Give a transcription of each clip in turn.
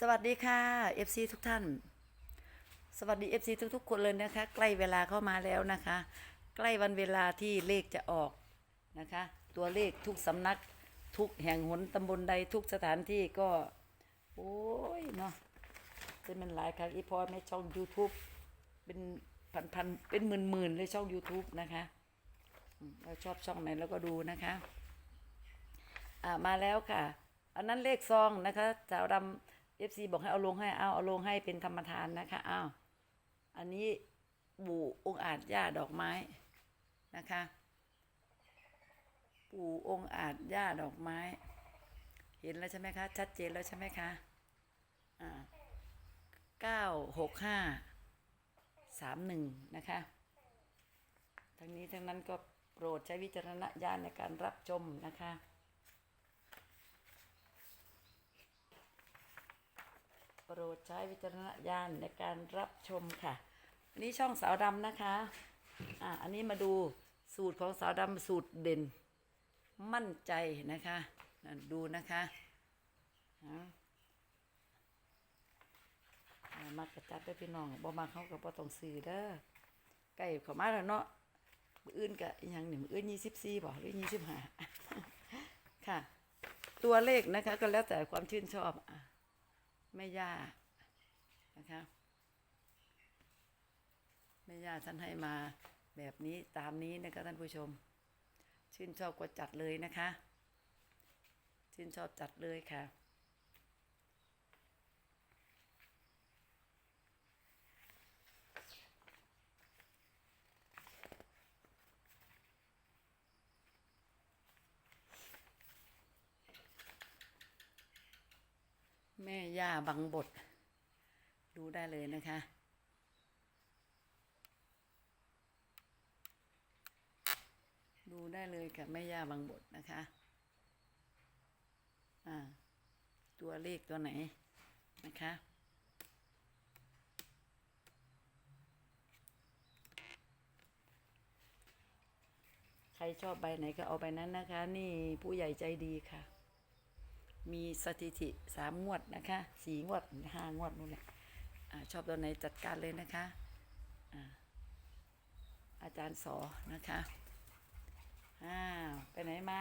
สวัสดีค่ะ FC ทุกท่าน สวัสดี FC ทุกๆ คนเลยนะคะ ใกล้เวลาเข้ามาแล้วนะคะ ใกล้วันเวลาที่เลขจะออกนะคะ ตัวเลขทุกสำนักทุกแห่งหนตำบลใดทุกสถานที่ก็ โอ้ยเนาะจะเป็นหลายครั้งอีพอไม่ช่อง YouTube เป็นพันๆเป็นหมื่นๆเลยช่อง YouTube นะคะเราชอบช่องไหนเราก็ดูนะคะ อ่ามาแล้วค่ะ อันนั้นเลขซองนะคะสาวดำ เอฟซีบอกให้เอาลงให้เอาเอาลงให้เป็นธรรมทานนะคะอ้าวอันนี้ปู่องอาจย่าดอกไม้นะคะ ปู่องอาจย่าดอกไม้ เห็นแล้วใช่ไหมคะ ชัดเจนแล้วใช่ไหมคะอ่าเก้าหกห้าสามหนึ่งนะคะ ทั้งนี้ทั้งนั้นก็โปรดใช้วิจารณญาณในการรับชมนะคะ โปรดใช้วิจารณญาณในการรับชมค่ะนนี้ช่องสาวดำนะคะ อ่าอันนี้มาดูสูตรของสาวดำสูตรเด่น มั่นใจนะคะดูนะคะมากระจัดได้อพี่น้องบ่มาเขากับบ่ต้องซื้อเด้อใกล้เข้ามาแล้วเนาะมื้ออื่นกะอหยังหนี่มื้ออื่นยี่สิบสี่บ่หรือยี่สิบห้าค่ะ ตัวเลขนะคะก็แล้วแต่ความชื่นชอบอะ แม่ย่านะคะแม่ย่าท่านให้มาแบบนี้ตามนี้นะคะท่านผู้ชม ชื่นชอบก็จัดเลยนะคะ ชื่นชอบจัดเลยค่ะ แม่ย่าบังบท ดูได้เลยนะคะ ดูได้เลยค่ะแม่ย่าบังบทนะคะ อ่า ตัวเลขตัวไหนนะคะใครชอบใบไหนก็เอาใบนั้นนะคะ นี่ผู้ใหญ่ใจดีค่ะ มีสถิติสามงวดนะคะสี่งวดห้างวดนู่นแหละชอบตัวไหนจัดการเลยนะคะอาจารย์สอนะคะอ้าวไปไหนมา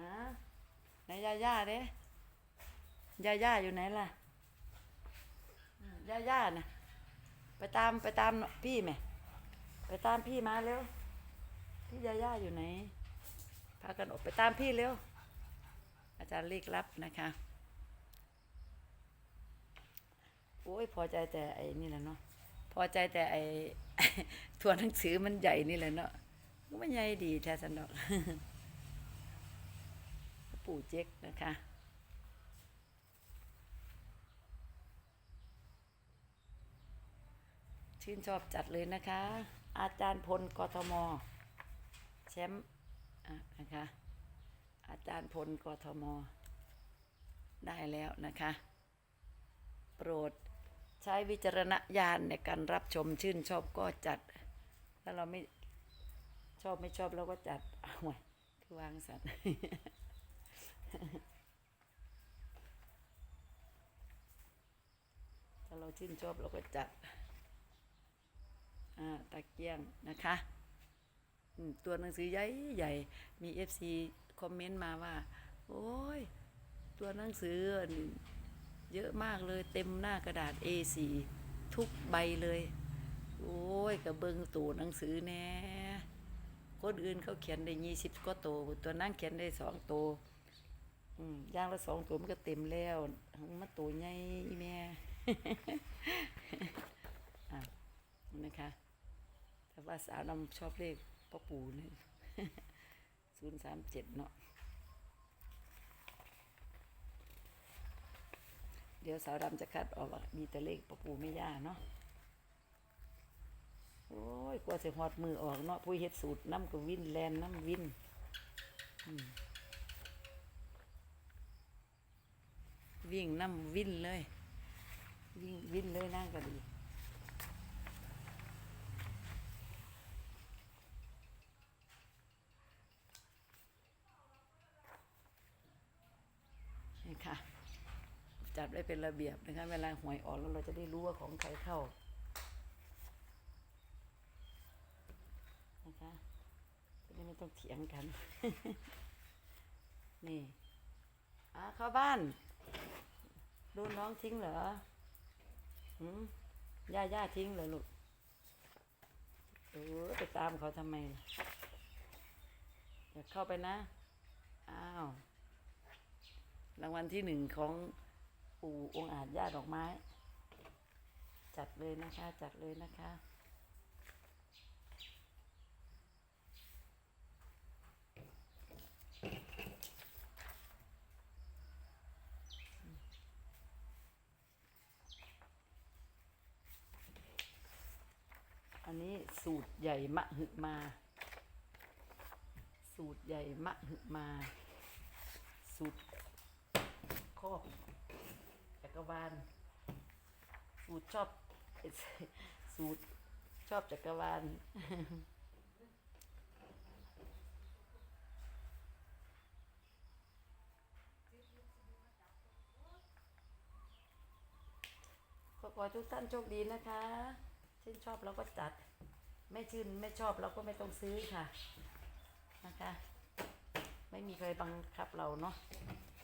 ฮะไหนย่าย่าเด้ย่าย่าอยู่ไหนล่ะย่าย่านะไปตามไปตามพี่ไหมไปตามพี่มาเร็วพี่ย่าย่าอยู่ไหนพากันออกไปตามพี่เร็ว อาจารย์เลขลับนะคะ โอ้ยพอใจแต่ไอ้นี่แหละเนาะ พอใจแต่ไอ้ทัวหนังสือมันใหญ่นี่แหละเนาะก็ไม่ใหญ่ดีแท้สันดอกปู่เจ๊กนะคะชื่นชอบจัดเลยนะคะ อาจารย์พลกทมแชมป์อะนะคะ อาจารย์พลกทม ได้แล้วนะคะ โปรดใช้วิจารณญาณในการรับชมชื่นชอบก็จัด ถ้าเราไม่ชอบไม่ชอบเราก็จัดเอาไว้คือวางสัตว์ถ้าเราชื่นชอบเราก็จัดตะเกียงนะคะ ตัวหนังสือใหญ่ใหญ่มีเอฟซี คอมเมนต์มาว่า โอ้ย ตัวหนังสือเยอะมากเลยเต็มหน้ากระดาษ A4 ทุกใบเลย โอ้ยกระเบิงตัวหนังสือแน่คนอื่นเขาเขียนได้ยี่สิบก็โตตัวนั่งเขียนได้สองโตย่างละสองตัวมันก็เต็มแล้วมันตัวใหญ่แม่อะนะคะแต่ว่าสาวนำชอบเลขพ่อปู่นี่ ศูนย์สามเจ็ดเนาะเดี๋ยวสาวดำจะคัดออกว่ามีแต่เลขพ่อปู่ไม่ย่าเนาะโอ้ยกว่าจะหอดมือออกเนาะผู้เฮ็ดสูตรน้ำก็วินแลนน้ำวินวิ่งน้ำวินเลย วิ่งวินเลยนั่งก็ดี นี่ค่ะจัดไว้เป็นระเบียบนะคะ เวลาหวยออกแล้วเราจะได้รู้ว่าของใครเข้านะคะจะได้ไม่ต้องเถียงกัน นี่อะเข้าบ้านโดนน้องทิ้งเหรอหืมย่าย่าทิ้งเหรอลูกเออไปตามเขาทำไมอย่าเข้าไปนะ อ้าว รางวัลที่หนึ่งของ ปู่องค์อาจย่าดอกไม้ จัดเลยนะคะ จัดเลยนะคะอันนี้สูตรใหญ่มะหึมา สูตรใหญ่มะหึมา สูตรครอบ กรวาล สูตรชอบ สูตรชอบจักรวาลขอขอทุกท่านโชคดีนะคะชื่นชอบเราก็จัด ไม่ชื่นไม่ชอบเราก็ไม่ต้องซื้อค่ะ นะคะ ไม่มีใครบังคับเราเนาะ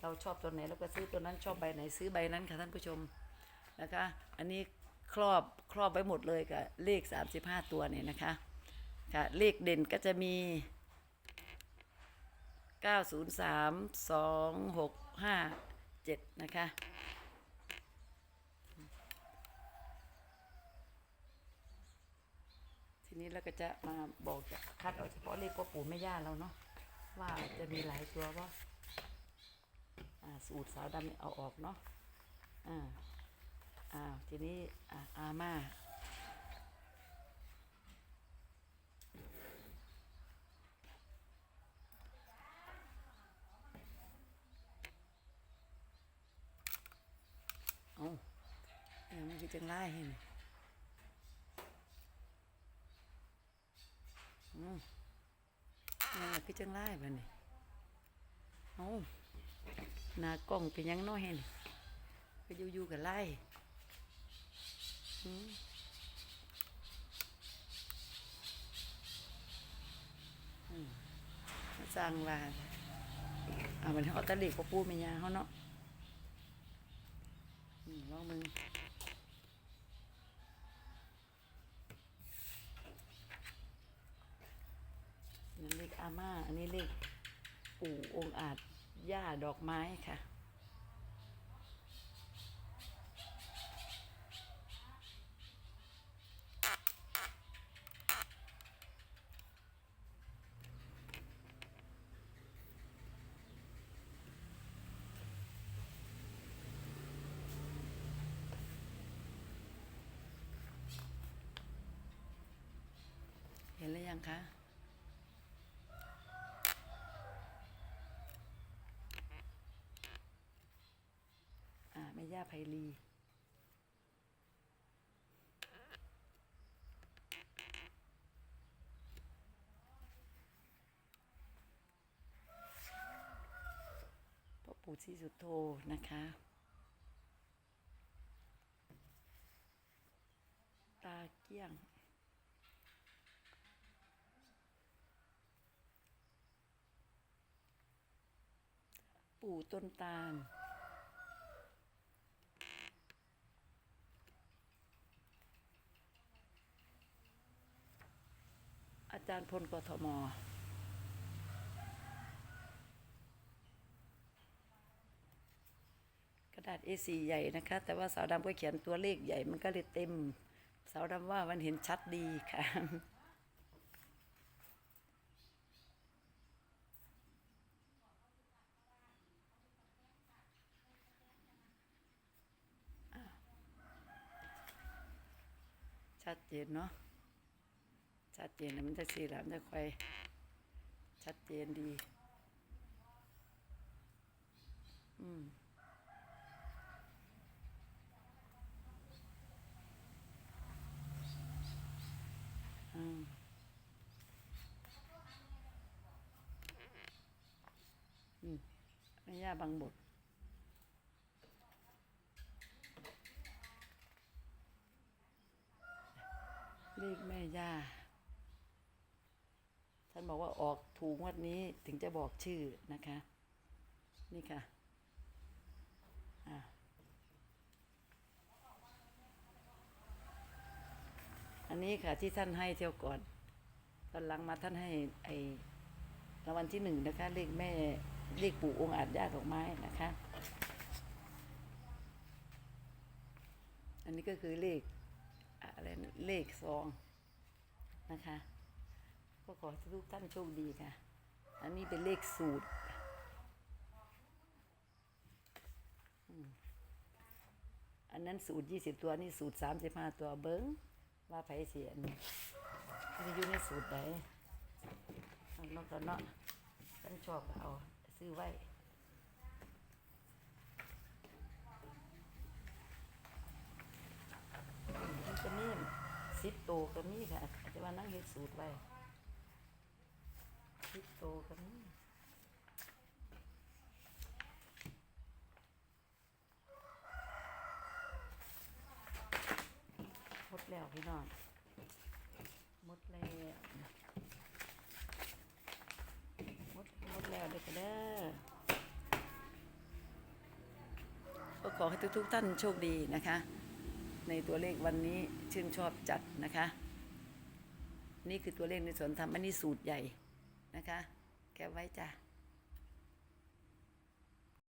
เราชอบตัวไหนเราก็ซื้อตัวนั้นชอบใบไหนซื้อใบนั้นค่ะท่านผู้ชมนะคะ อันนี้ครอบครอบไว้หมดเลยกับเลข 35 ตัวเนี่ยนะคะค่ะเลขเด่นก็จะมี 903 2 6 5 7 นะคะทีนี้เราก็จะมาบอกจะคัดเอาเฉพาะเลขพ่อปู่แม่ย่าเราเนาะว่าจะมีหลายตัวว่าอ่า สูตรสาวดำนี่เอาออกเนาะอ่าอ่าทีนี้อ่าอาม่าเอาเอ้ยมันคือจังไล่เห็นอืมนี่นล่ะคือจังไล่บ้านี่เอา นากล้องเป็นยังน้อยเห็นไปอยู่ๆกับไล่อืมอืมมาสร้างว่าเอามันเอาตะลิกพ่อปู่แม่ย่าเขาเนาะอืมลองมึงนั่นเลขอาม่า อันนี้เลขปู่องอาจ ย่าดอกไม้ค่ะ เห็นหรือยังคะ อ่าแม่ย่า ไพลีพ่อปู่ศรีสุโธนะคะ ตาเกี้ยงปู่ต้นตาล จารย์พลกทมกระดาษ A4 ใหญ่นะคะ แต่ว่าสาวดำก็เขียนตัวเลขใหญ่มันก็เลยเต็ม สาวดำว่ามันเห็นชัดดีค่ะชัดเจนเนาะ ชัดเจนมันจะสีหลามจะควายชัดเจนดี อืมอืมนี่แม่ยาบางบทเลขแม่ยาานบอกว่าออกถูกงวันนี้ถึงจะบอกชื่อนะคะ นี่ค่ะอะอันนี้ค่ะที่ท่านให้เที่ยวก่อน ตอนหลังมาท่านให้ไอรางวัลที่หนึ่งนะคะเลขแม่เลขปู่องค์อาจญาติดอกไม้นะคะ อันนี้ก็คือเลขอะไรเลขซองนะคะ ก็ขอให้ทุกท่านโชคดีค่ะ อันนี้เป็นเลขสูตรอันนั้นสูตรยี่สิบตัวนี่สูตรสามสิบห้าตัวเบิ้งว่าไผเสียนมันจะอยู่ในสูตรไหนเอาเนาะก็เนาะท่านชอบเอา ซื้อไว้มันจะมีสิบโตก็มีค่ะอาจจะว่านั่งเฮ็ดสูตรไว้ ตก็มีหมดแล้วพี่น้องหมดแล้วหมดหมดแล้วเด็กเด้อก็ขอให้ทุกๆท่านโชคดีนะคะ ในตัวเลขวันนี้ชื่นชอบจัดนะคะ นี่คือตัวเลขในสวนธรรมอันนี้สูตรใหญ่ นะคะ แกไว้จ้ะ